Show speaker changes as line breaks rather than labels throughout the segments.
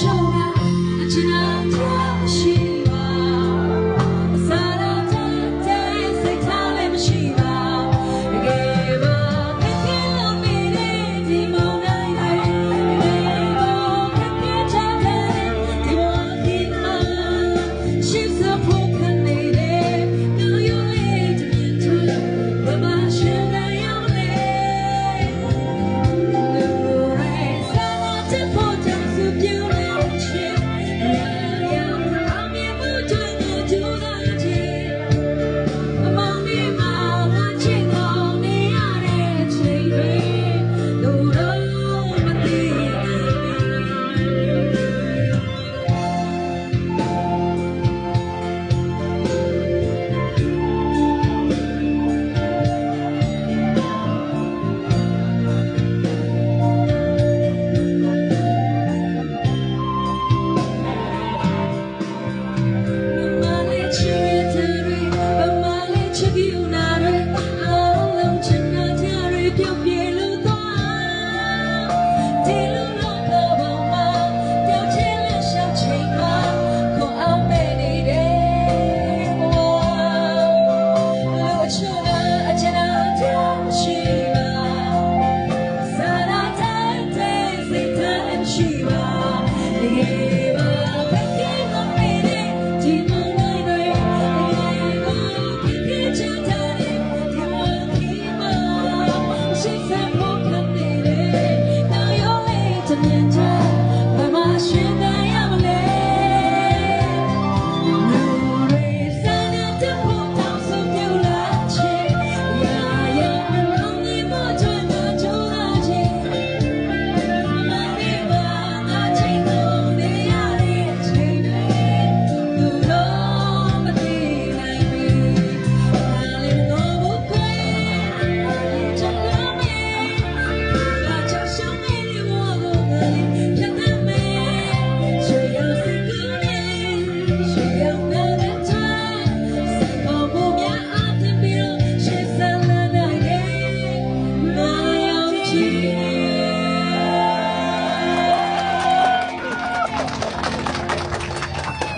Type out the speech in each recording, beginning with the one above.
show me that you know she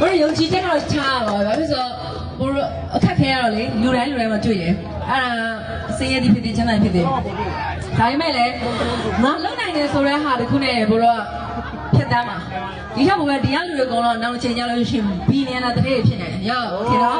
ဘိုးတို့ယုံကြည်ချက်ကတော့ချားပါဘာဖြစ်ဆိုဘိုးတို့အခက်ခဲရတော့လေလူတိုင်းလူတိုင်းမှာတွေ့တယ်အဲ့ဒါစင်ရည်ဒီဖြစ်ဖြစ်ချမ်းသာဖြစ်ဖြစ်ဒါပေမဲ့လည်းငါလုံနိုင်တယ်ဆိုတဲ့ဟာတစ်ခုနဲ့ဘိုးတို့ကဖြတ်တန်းမှာဒီထက်ဘိုးကဒီကလူတွေကတော့နောက်ချိန်ကျလို့ရှိရင်ဘီလီယံနာတစ်ထည့်ဖြစ်နေတယ်ရောခင်ဗျာ